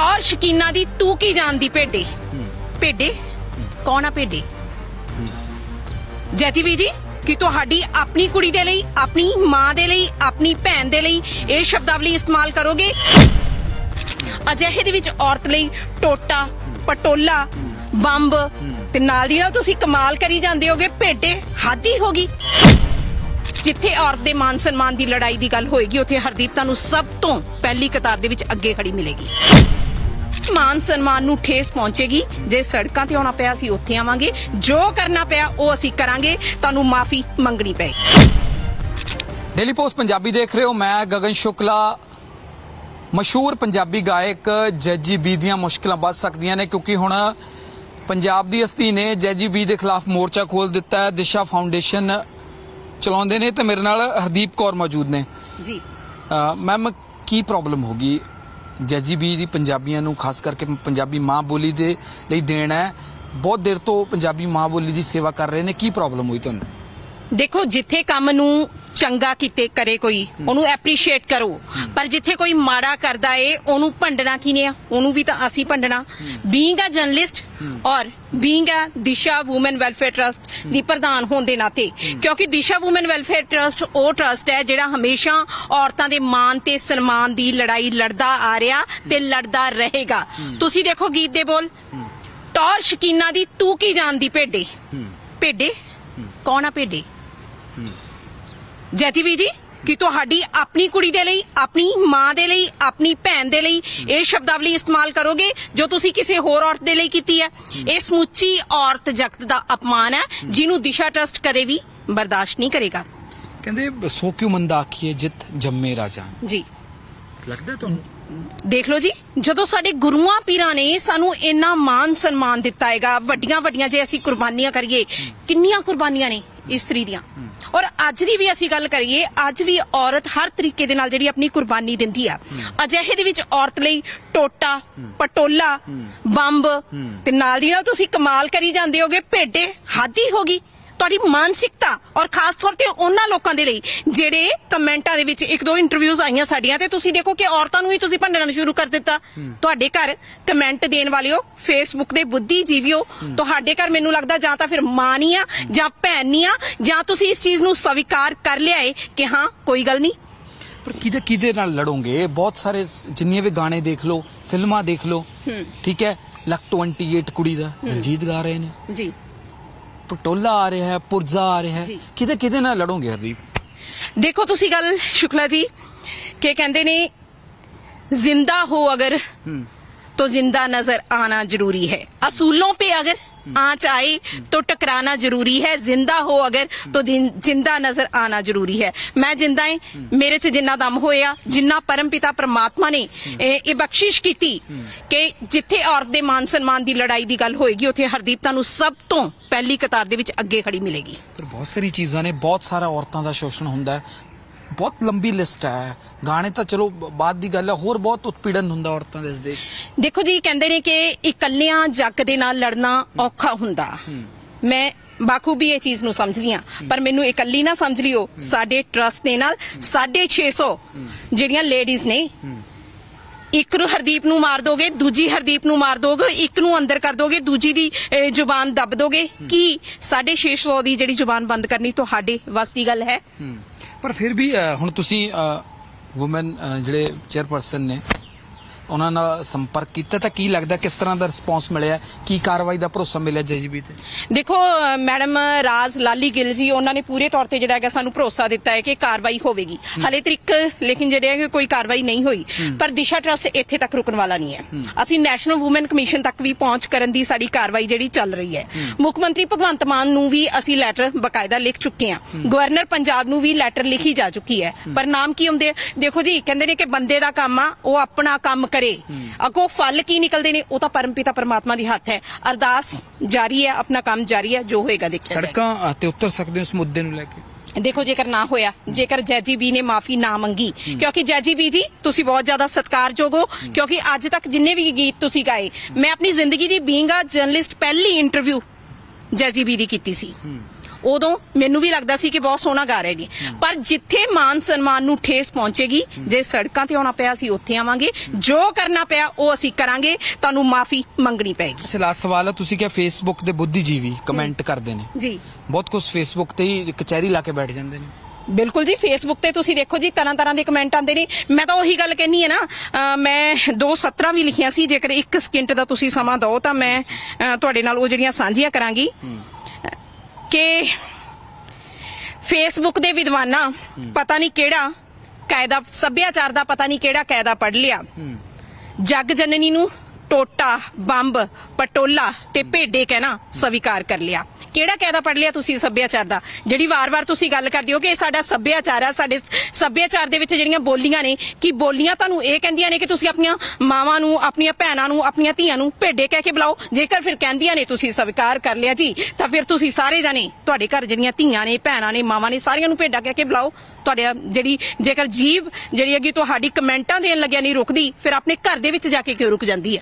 ਟੌਰ ਸ਼ਕੀਨਾ ਦੀ ਤੂੰ ਕੀ ਜਾਣਦੀ ਭੇਡੇ? ਭੇਡੇ? ਕੌਣ ਆ ਭੇਡੇ? ਜੈਤੀ ਵੀ ਜੀ ਕਿ ਤੁਹਾਡੀ ਆਪਣੀ ਕੁੜੀ ਦੇ ਲਈ ਆਪਣੀ ਮਾਂ ਦੇ ਲਈ ਆਪਣੀ ਭੈਣ ਦੇ ਲਈ ਇਹ ਸ਼ਬਦਾਵਲੀ ਇਸਤੇਮਾਲ ਕਰੋਗੇ? ਅਜਿਹੇ ਦੇ ਵਿੱਚ ਔਰਤ ਲਈ ਟੋਟਾ ਪਟੋਲਾ ਬੰਬ ਤੇ ਨਾਲ ਦੀ ਨਾਲ ਤੁਸੀਂ ਕਮਾਲ ਕਰੀ ਜਾਂਦੇ ਹੋਗੇ ਭੇਡੇ ਹਾਦੀ ਹੋਗੀ ਜਿੱਥੇ ਔਰਤ ਦੇ ਮਾਨ ਸਨਮਾਨ ਦੀ ਲੜਾਈ ਦੀ ਗੱਲ ਹੋਏਗੀ ਉੱਥੇ ਹਰਦੀਪ ਤੁਹਾਨੂੰ ਸਭ ਤੋਂ ਪਹਿਲੀ ਕਤਾਰ ਦੇ ਵਿੱਚ ਅੱਗੇ ਖੜੀ ਮਿਲੇਗੀ। ਮਾਨ ਸਨਮਾਨ ਨੂੰ ਠੇਸ ਪਹੁੰਚੇਗੀ ਜੇ ਸੜਕਾਂ ਤੇ ਆਉਣਾ ਪਿਆ ਅਸੀਂ ਉੱਥੇ ਆਵਾਂਗੇ। ਜੋ ਕਰਨਾ ਪਿਆ ਉਹ ਅਸੀਂ ਕਰਾਂਗੇ। ਤੁਹਾਨੂੰ ਮਾਫੀ ਮੰਗਣੀ ਪਏਗੀ। ਡੇਲੀ ਪੋਸਟ ਪੰਜਾਬੀ ਦੇਖ ਰਹੇ ਹੋ। ਮੈਂ ਗਗਨ ਸ਼ੁਕਲਾ ਮਸ਼ਹੂਰ ਪੰਜਾਬੀ ਗਾਇਕ ਜੱਜੀ ਬੀ ਦੀਆਂ ਮੁਸ਼ਕਲਾਂ ਵੱਧ ਸਕਦੀਆਂ ਨੇ ਕਿਉਂਕਿ ਹੁਣ ਪੰਜਾਬ ਦੀ ਹਸਤੀ ਨੇ ਜੱਜੀ ਬੀ ਦੇ ਖਿਲਾਫ ਮੋਰਚਾ ਖੋਲ ਦਿੱਤਾ ਹੈ। ਦਿਸ਼ਾ ਫਾਊਂਡੇਸ਼ਨ ਚਲਾਉਂਦੇ ਨੇ ਤੇ ਮੇਰੇ ਨਾਲ ਹਰਦੀਪ ਕੌਰ ਮੌਜੂਦ ਨੇ। ਜੀ। ਮੈਮ ਕੀ ਪ੍ਰੋਬਲਮ ਹੋਗੀ ਜਜ਼ੀਬੀ ਦੀ ਪੰਜਾਬੀਆਂ ਨੂੰ, ਖਾਸ ਕਰਕੇ ਪੰਜਾਬੀ ਮਾਂ ਬੋਲੀ ਦੇ ਲਈ ਦੇਣ ਹੈ। ਬਹੁਤ ਦੇਰ ਤੋਂ ਪੰਜਾਬੀ ਮਾਂ ਬੋਲੀ ਦੀ ਸੇਵਾ ਕਰ ਰਹੇ ਨੇ। ਕੀ ਪ੍ਰੋਬਲਮ ਹੋਈ ਤੁਹਾਨੂੰ? ਦੇਖੋ, ਜਿੱਥੇ ਕੰਮ ਨੂੰ ਚੰਗਾ ਕੀਤੇ ਕਰੇ ਕੋਈ, ਉਹਨੂੰ ਐਪਰੀਸ਼ੀਏਟ ਕਰੋ। ਪਰ ਜਿੱਥੇ ਕੋਈ ਮਾੜਾ ਕਰਦਾ ਏ, ਉਹਨੂੰ ਭੰਡਣਾ ਕਿਨੇ ਆ? ਉਹਨੂੰ ਵੀ ਤਾਂ ਅਸੀਂ ਭੰਡਣਾ। ਬੀਇੰਗ ਅ ਜਰਨਲਿਸਟ ਔਰ being a Disha woman welfare trust ਦੀ ਪ੍ਰਧਾਨ ਹੋਣ ਦੇ ਨਾਤੇ, ਕਿਉਂਕਿ ਦਿਸ਼ਾ ਔਮਨ ਵੈਲਫੇਅਰ ਟਰਸਟ ਉਹ ਟਰਸਟ ਹੈ ਜਿਹੜਾ ਹਮੇਸ਼ਾ ਔਰਤਾਂ ਦੇ ਮਾਨ ਤੇ ਸਨਮਾਨ ਦੀ ਲੜਾਈ ਲੜਦਾ ਆ ਰਿਹਾ ਤੇ ਲੜਦਾ ਰਹੇਗਾ। ਤੁਸੀਂ ਦੇਖੋ ਗੀਤ ਦੇ ਬੋਲ। ਟੌਰ ਸ਼ਕੀਨਾ ਦੀ ਤੂੰ ਕੀ ਜਾਣਦੀ ਭੇਡੇ? ਭੇਡੇ? ਕੌਣ ਆ ਭੇਡੇ? ਜੈਤੀ ਵੀ ਜੀ ਕਿ ਤੁਹਾਡੀ ਆਪਣੀ ਕੁੜੀ ਦੇ ਲਈ ਆਪਣੀ ਮਾਂ ਦੇ ਲਈ ਆਪਣੀ ਭੈਣ ਦੇ ਲਈ ਇਹ ਸ਼ਬਦਾਵਲੀ ਇਸਤੇਮਾਲ ਕਰੋਗੇ ਜੋ ਤੁਸੀਂ ਕਿਸੇ ਹੋਰ ਔਰਤ ਦੇ ਲਈ ਕੀਤੀ ਹੈ? ਇਹ ਸਮੁੱਚੀ ਔਰਤ ਜਗਤ ਦਾ ਅਪਮਾਨ ਹੈ ਜਿਹਨੂੰ ਦਿਸ਼ਾ ਟਰਸਟ ਕਦੇ ਵੀ ਬਰਦਾਸ਼ਤ ਨਹੀਂ ਕਰੇਗਾ। ਕਹਿੰਦੇ ਸੋ ਕਿਉ ਮੰਦਾ ਆਖੀਏ ਜਿੱਤ ਜੰਮੇ ਰਾਜਾ ਜੀ। ਲੱਗਦਾ ਤੁਹਾਨੂੰ? ਦੇਖ ਲਓ ਜੀ ਜਦੋਂ ਸਾਡੇ ਗੁਰੂਆਂ ਪੀਰਾਂ ਨੇ ਸਾਨੂੰ ਇੰਨਾ ਮਾਨ ਸਨਮਾਨ ਦਿੱਤਾ ਹੈਗਾ ਵੱਡੀਆਂ ਵੱਡੀਆਂ ਜੇ ਅਸੀਂ ਕੁਰਬਾਨੀਆਂ ਕਰੀਏ ਕਿੰਨੀਆਂ ਕੁਰਬਾਨੀਆਂ ਨੇ ਇਸਤਰੀ ਦੀਆਂ? ਔਰ ਅੱਜ ਦੀ ਵੀ ਅਸੀਂ ਗੱਲ ਕਰੀਏ ਅੱਜ ਵੀ ਔਰਤ ਹਰ ਤਰੀਕੇ ਦੇ ਨਾਲ ਜਿਹੜੀ ਆਪਣੀ ਕੁਰਬਾਨੀ ਦਿੰਦੀ ਆ। ਅਜਿਹੇ ਦੇ ਵਿੱਚ ਔਰਤ ਲਈ ਟੋਟਾ ਪਟੋਲਾ ਬੰਬ ਤੇ ਨਾਲ ਦੀ ਨਾਲ ਤੁਸੀਂ ਕਮਾਲ ਕਰੀ ਜਾਂਦੇ ਹੋਗੇ ਭੇਡੇ ਹਾਦੀ ਹੋਗੀ ਤੁਹਾਡੀ ਮਾਨਸਿਕਤਾ ਔਰ ਖਾਸ ਤੌਰ ਤੇ ਉਹਨਾਂ ਲੋਕਾਂ ਦੇ ਲਈ ਜਿਹੜੇ ਕਮੈਂਟਾਂ ਦੇ ਵਿੱਚ ਇੱਕ ਦੋ ਇੰਟਰਵਿਊਜ਼ ਆਈਆਂ ਸਾਡੀਆਂ ਤੇ ਤੁਸੀਂ ਦੇਖੋ ਕਿ ਔਰਤਾਂ ਨੂੰ ਹੀ ਤੁਸੀਂ ਭੰਡਣਾ ਸ਼ੁਰੂ ਕਰ ਦਿੱਤਾ। ਤੁਹਾਡੇ ਘਰ ਕਮੈਂਟ ਦੇਣ ਵਾਲਿਓ ਫੇਸਬੁੱਕ ਦੇ ਬੁੱਧੀਜੀਵੀਓ ਤੁਹਾਡੇ ਘਰ ਮੈਨੂੰ ਲੱਗਦਾ ਜਾਂ ਤਾਂ ਫਿਰ ਮਾਂ ਨਹੀਂ ਆ ਜਾਂ ਭੈਣ ਨਹੀਂ ਆ ਜਾਂ ਤੁਸੀਂ ਇਸ ਚੀਜ਼ ਨੂੰ ਸਵੀਕਾਰ ਕਰ ਲਿਆ ਏ ਕਿ ਹਾਂ ਕੋਈ ਗੱਲ ਨਹੀਂ। ਪਰ ਕਿਹਦੇ ਕਿਹਦੇ ਨਾਲ ਲੜੋਗੇ? ਬਹੁਤ ਸਾਰੇ ਸ- ਜਿੰਨੇ ਵੀ ਗਾਣੇ ਦੇਖ ਲਓ ਫਿਲਮਾਂ ਦੇਖ ਲਓ ਠੀਕ ਹੈ? ਲੱਕ 28 ਕੁੜੀ ਦਾ ਰਣਜੀਤ ਗਾ ਰਹੇ ਨੇ। ਜੀ। ਪਟੋਲਾ ਆ ਰਿਹਾ ਹੈ ਪੁਰਜ਼ਾ ਆ ਰਿਹਾ ਹੈ ਜੀ। ਕਿਹਦੇ ਕਿਹਦੇ ਨਾਲ ਲੜੋਗੇ ਹਰਦੀਪ ਦੇਖੋ ਤੁਸੀਂ ਗੱਲ ਸ਼ੁਕਲਾ ਜੀ ਕਿ ਕਹਿੰਦੇ ਨੇ ਜ਼ਿੰਦਾ ਹੋ ਅਗਰ तो जिंदा नजर आना जरूरी है असूलों पे अगर आंच आए तो टकराना जरूरी है जिंदा हो अगर तो दिन- जिंदा नजर आना जरूरी है मैं जिंदा है मेरे च जिन्ना दम होया जिन्ना परम पिता परमात्मा ਨੇ ਇਹ ਇਹ ਬਖਸ਼ਿਸ਼ ਕੀਤੀ ਕਿ ਜਿੱਥੇ ਔਰਤ ਦੇ ਮਾਨ ਸਨਮਾਨ ਦੀ ਲੜਾਈ ਦੀ ਗੱਲ ਹੋਏਗੀ ਉੱਥੇ ਹਰਦੀਪ ਤੁਹਾਨੂੰ ਸਭ ਤੋਂ ਪਹਿਲੀ ਕਤਾਰ ਦੇ ਵਿੱਚ ਅੱਗੇ ਖੜੀ ਮਿਲੇਗੀ ਪਰ ਬਹੁਤ ਸਾਰੀ ਚੀਜ਼ਾਂ ਨੇ ਬਹੁਤ ਸਾਰਾ ਔਰਤਾਂ ਦਾ ਸ਼ੋਸ਼ਣ ਹੁੰਦਾ ਹੈ ਬਹੁਤ ਲੰਬੀ ਲਿਸਟ ਹੈ। ਗਾਣੇ ਤਾਂ ਚਲੋ ਬਾਅਦ ਦੀ ਗੱਲ ਹੈ ਹੋਰ ਬਹੁਤ ਉਤਪੀੜਨ ਹੁੰਦਾ ਔਰਤਾਂ ਦੇ ਇਸ ਦੇਸ਼। ਦੇਖੋ ਜੀ ਕਹਿੰਦੇ ਨੇ ਕਿ ਇਕੱਲਿਆਂ ਜੱਗ ਦੇ ਨਾਲ ਲੜਨਾ ਔਖਾ ਹੁੰਦਾ। ਮੈਂ ਬਾਖੂਬੀ ਇਹ ਚੀਜ਼ ਨੂੰ ਸਮਝਦੀ ਆ ਪਰ ਮੈਨੂੰ ਇਕੱਲੀ ਨਾ ਸਮਝ ਲਿਓ ਸਾਡੇ ਟਰਸਟ ਦੇ ਨਾਲ 650 ਜਿਹੜੀਆਂ ਲੇਡੀਜ਼ ਨੇ ਇੱਕ ਨੂੰ ਹਰਦੀਪ ਨੂੰ ਮਾਰ ਦੋਗੇ ਦੂਜੀ ਹਰਦੀਪ ਨੂੰ ਮਾਰ ਦੋਗੇ ਇੱਕ ਨੂੰ ਅੰਦਰ ਕਰ ਦੋਗੇ ਦੂਜੀ ਦੀ ਜ਼ੁਬਾਨ ਦੱਬ ਦੋਗੇ। ਕੀ 650 ਦੀ ਜਿਹੜੀ ਜ਼ੁਬਾਨ ਬੰਦ ਕਰਨੀ ਤੁਹਾਡੇ ਵੱਸ ਦੀ ਗੱਲ ਹੈ। ਪਰ ਫਿਰ ਵੀ ਹੁਣ ਤੁਸੀਂ ਔਮਨ ਜਿਹੜੇ ਚੇਅਰਪਰਸਨ ਨੇ ਉਹਨਾਂ ਨਾਲ ਸੰਪਰਕ ਕੀਤਾ ਤਾਂ ਕੀ ਲੱਗਦਾ ਕਿਸ ਤਰ੍ਹਾਂ ਦਾ ਰਿਸਪੌਂਸ ਮਿਲਿਆ? ਕੀ ਕਾਰਵਾਈ ਦਾ ਭਰੋਸਾ ਮਿਲਿਆ ਜੀਜੀਬੀ ਤੇ? ਦੇਖੋ ਮੈਡਮ ਰਾਜ ਲਾਲੀ ਗਿੱਲ ਜੀ ਉਹਨਾਂ ਨੇ ਪੂਰੇ ਤੌਰ ਤੇ ਜਿਹੜਾ ਹੈਗਾ ਸਾਨੂੰ ਭਰੋਸਾ ਦਿੱਤਾ ਹੈ ਕਿ ਕਾਰਵਾਈ ਹੋਵੇਗੀ। ਹਲੇ ਤੱਕ ਲੇਕਿਨ ਜਿਹੜੇ ਹੈਗੇ ਕੋਈ ਕਾਰਵਾਈ ਨਹੀਂ ਹੋਈ। ਪਰ ਦਿਸ਼ਾ ਟਰਸਟ ਇੱਥੇ ਤੱਕ ਰੁਕਣ ਵਾਲਾ ਨਹੀਂ ਹੈ। ਅਸੀਂ ਨੈਸ਼ਨਲ ਔਮਨ ਕਮਿਸ਼ਨ ਤੱਕ ਵੀ ਪਹੁੰਚ ਕਰਨ ਦੀ ਸਾਡੀ ਕਾਰਵਾਈ ਜਿਹੜੀ ਚੱਲ ਰਹੀ ਹੈ। ਮੁੱਖ ਮੰਤਰੀ ਭਗਵੰਤ ਮਾਨ ਨੂੰ ਵੀ ਅਸੀਂ ਲੈਟਰ ਬਕਾਇਦਾ ਲਿਖ ਚੁੱਕੇ ਹਾਂ। ਗਵਰਨਰ ਪੰਜਾਬ ਨੂੰ ਵੀ ਲੈਟਰ ਲਿਖੀ ਜਾ ਚੁੱਕੀ ਹੈ। ਪਰ ਨਾਮ ਕੀ ਹੁੰਦੇ? ਦੇਖੋ ਜੀ ਕਹਿੰਦੇ ਨੇ ਕਿ ਬੰਦੇ ਦਾ ਕੰਮ ਆ ਉਹ ਆਪਣਾ ਕੰਮ ਕਰੇ। ਅਗੋ ਫਲ ਕੀ ਨਿਕਲਦੇ ਨੇ ਉਹ ਤਾਂ ਪਰਮਪਿਤਾ ਪਰਮਾਤਮਾ ਦੀ ਹੱਥ ਹੈ। ਅਰਦਾਸ ਜਾਰੀ ਹੈ ਆਪਣਾ ਕੰਮ ਜਾਰੀ ਹੈ ਜੋ ਹੋਏਗਾ ਦੇਖਿਆ ਸੜਕਾਂ ਤੇ ਉਤਰ ਸਕਦੇ ਇਸ ਮੁੱਦੇ ਨੂੰ ਲੈ ਕੇ? ਦੇਖੋ ਜੇਕਰ ਨਾ ਹੋਇਆ ਜੇਕਰ ਜੈਜੀ ਬੀ ਨੇ ਮਾਫੀ ਨਾ ਮੰਗੀ ਕਿਉਂਕਿ ਜੈਜੀ ਬੀ ਜੀ ਤੁਸੀਂ ਬਹੁਤ ਜ਼ਿਆਦਾ ਸਤਿਕਾਰਯੋਗ ਹੋ ਕਿਉਂਕਿ ਅੱਜ ਤੱਕ ਜਿੰਨੇ ਵੀ ਗੀਤ ਤੁਸੀਂ ਗਾਏ ਮੈਂ ਆਪਣੀ ਜ਼ਿੰਦਗੀ ਦੀ ਬੀਇੰਗ ਜਰਨਲਿਸਟ ਪਹਿਲੀ ਇੰਟਰਵਿਊ ਜੈਜੀ ਬੀ ਦੀ ਕੀਤੀ ਸੀ। ਉਦੋਂ ਮੈਨੂੰ ਵੀ ਲੱਗਦਾ ਸੀ ਕਿ ਬਹੁਤ ਸੋਹਣਾ ਗਾ ਰਹੇ ਨੇ। ਪਰ ਜਿੱਥੇ ਮਾਨ ਸਨਮਾਨ ਨੂੰ ਠੇਸ ਪਹੁੰਚੇਗੀ ਜੇ ਸੜਕਾਂ ਤੇ ਆਉਣਾ ਪਿਆ ਅਸੀਂ ਉੱਥੇ ਆਵਾਂਗੇ। ਜੋ ਕਰਨਾ ਪਿਆ ਉਹ ਅਸੀਂ ਕਰਾਂਗੇ। ਤੁਹਾਨੂੰ ਮਾਫੀ ਮੰਗਣੀ ਪਏਗੀ। ਅੱਛਾ ਲਾਸਟ ਸਵਾਲ ਹੈ ਤੁਸੀਂ ਕਿਹਾ ਫੇਸਬੁੱਕ ਦੇ ਬੁੱਧੀਜੀਵੀ ਕਮੈਂਟ ਕਰਦੇ ਨੇ। ਜੀ। ਬਹੁਤ ਕੁਝ ਫੇਸਬੁੱਕ ਤੇ ਹੀ ਕਚਹਿਰੀ ਲਾ ਕੇ ਬੈਠ ਜਾਂਦੇ ਨੇ। ਬਿਲਕੁਲ ਜੀ ਫੇਸਬੁੱਕ ਤੇ ਤੁਸੀਂ ਦੇਖੋ ਜੀ ਤਰ੍ਹਾਂ ਤਰ੍ਹਾਂ ਦੇ ਕਮੈਂਟ ਆਉਂਦੇ ਨੇ। ਮੈਂ ਤਾਂ ਉਹੀ ਗੱਲ ਕਹਿਨੀ ਹੈ ਨਾ ਮੈਂ ਦੋ ਸਤਰਾਂ ਵੀ ਲਿਖੀਆਂ ਸੀ ਜੇਕਰ 1 ਸਕਿੰਟ ਦਾ ਤੁਸੀਂ ਸਮਾਂ ਦਿਓ ਤਾਂ ਮੈਂ ਤੁਹਾਡੇ ਨਾਲ ਉਹ ਜਿਹੜੀਆਂ ਸਾਂਝੀਆਂ ਕਰਾਂਗੀ। ਕਿ ਫੇਸਬੁੱਕ ਦੇ ਵਿਦਵਾਨਾਂ ਪਤਾ ਨਹੀਂ ਕਿਹੜਾ ਕਾਇਦਾ ਸੱਭਿਆਚਾਰ ਦਾ ਪਤਾ ਨਹੀਂ ਕਿਹੜਾ ਕਾਇਦਾ ਪੜ ਲਿਆ। ਜਗ ਜਨਨੀ ਨੂੰ ਟੋਟਾ, ਬੰਬ, ਪਟੋਲਾ ਤੇ ਭੇਡੇ ਕਹਿਣਾ ਸਵੀਕਾਰ ਕਰ ਲਿਆ। ਕਿਹੜਾ ਕਾਇਦਾ ਪੜ ਲਿਆ ਤੁਸੀਂ ਸੱਭਿਆਚਾਰ ਦਾ? ਜਿਹੜੀ ਵਾਰ-ਵਾਰ ਤੁਸੀਂ ਗੱਲ ਕਰਦੇ ਹੋ ਕਿ ਇਹ ਸਾਡਾ ਸੱਭਿਆਚਾਰ ਆ, ਸਾਡੇ ਸੱਭਿਆਚਾਰ ਦੇ ਵਿੱਚ ਜਿਹੜੀਆਂ ਬੋਲੀਆਂ ਨੇ, ਕਿ ਬੋਲੀਆਂ ਤੁਹਾਨੂੰ ਇਹ ਕਹਿੰਦੀਆਂ ਨੇ ਕਿ ਤੁਸੀਂ ਆਪਣੀਆਂ ਮਾਵਾਂ ਨੂੰ, ਆਪਣੀਆਂ ਭੈਣਾਂ ਨੂੰ, ਆਪਣੀਆਂ ਧੀਆਂ ਨੂੰ ਭੇਡੇ ਕਹਿ ਕੇ ਬੁਲਾਓ? ਜੇਕਰ ਫਿਰ ਕਹਿੰਦੀਆਂ ਨੇ ਤੁਸੀਂ ਸਵੀਕਾਰ ਕਰ ਲਿਆ ਜੀ, ਤਾਂ ਫਿਰ ਤੁਸੀਂ ਸਾਰੇ ਜਾਣੇ ਤੁਹਾਡੇ ਘਰ ਜਿਹੜੀਆਂ ਧੀਆਂ ਨੇ, ਭੈਣਾਂ ਨੇ, ਮਾਵਾਂ ਨੇ ਸਾਰੀਆਂ ਨੂੰ ਭੇਡਾ ਕਹਿ ਕੇ ਬੁਲਾਓ। ਤੁਹਾਡੇ ਜਿਹੜੀ, ਜੇਕਰ ਜੀਬ ਜਿਹੜੀ ਹੈਗੀ ਤੁਹਾਡੀ ਕਮੈਂਟਾਂ ਦੇਣ ਲੱਗਿਆ ਨਹੀਂ ਰੁਕਦੀ, ਫਿਰ ਆਪਣੇ ਘਰ ਦੇ ਵਿੱਚ ਜਾ ਕੇ ਕਿਉਂ ਰੁਕ ਜਾਂਦੀ ਹੈ?